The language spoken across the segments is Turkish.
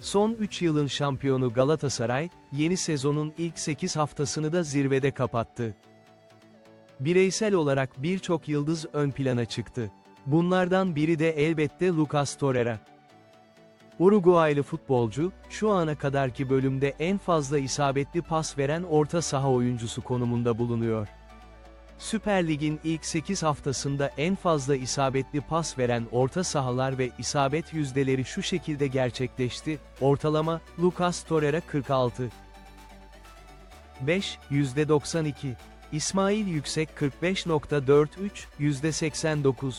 Son 3 yılın şampiyonu Galatasaray, yeni sezonun ilk 8 haftasını da zirvede kapattı. Bireysel olarak birçok yıldız ön plana çıktı. Bunlardan biri de elbette Lucas Torreira. Uruguaylı futbolcu, şu ana kadarki bölümde en fazla isabetli pas veren orta saha oyuncusu konumunda bulunuyor. Süper Lig'in ilk 8 haftasında en fazla isabetli pas veren orta sahalar ve isabet yüzdeleri şu şekilde gerçekleşti, ortalama, Lucas Torreira 46. 5, %92. İsmail Yüksek 45.43, %89.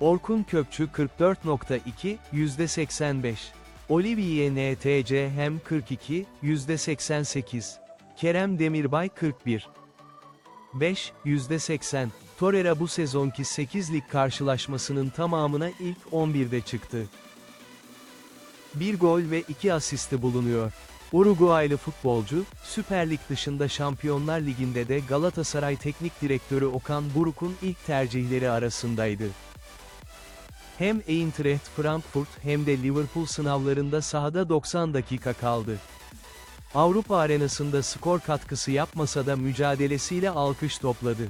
Orkun Kökçü 44.2, %85. Olivier NTC hem 42, %88. Kerem Demirbay 41. 5, %80. Torreira bu sezonki 8 lig karşılaşmasının tamamına ilk 11'de çıktı. Bir gol ve iki asisti bulunuyor. Uruguaylı futbolcu, Süper Lig dışında Şampiyonlar Ligi'nde de Galatasaray Teknik Direktörü Okan Buruk'un ilk tercihleri arasındaydı. Hem Eintracht Frankfurt hem de Liverpool sınavlarında sahada 90 dakika kaldı. Avrupa arenasında skor katkısı yapmasa da mücadelesiyle alkış topladı.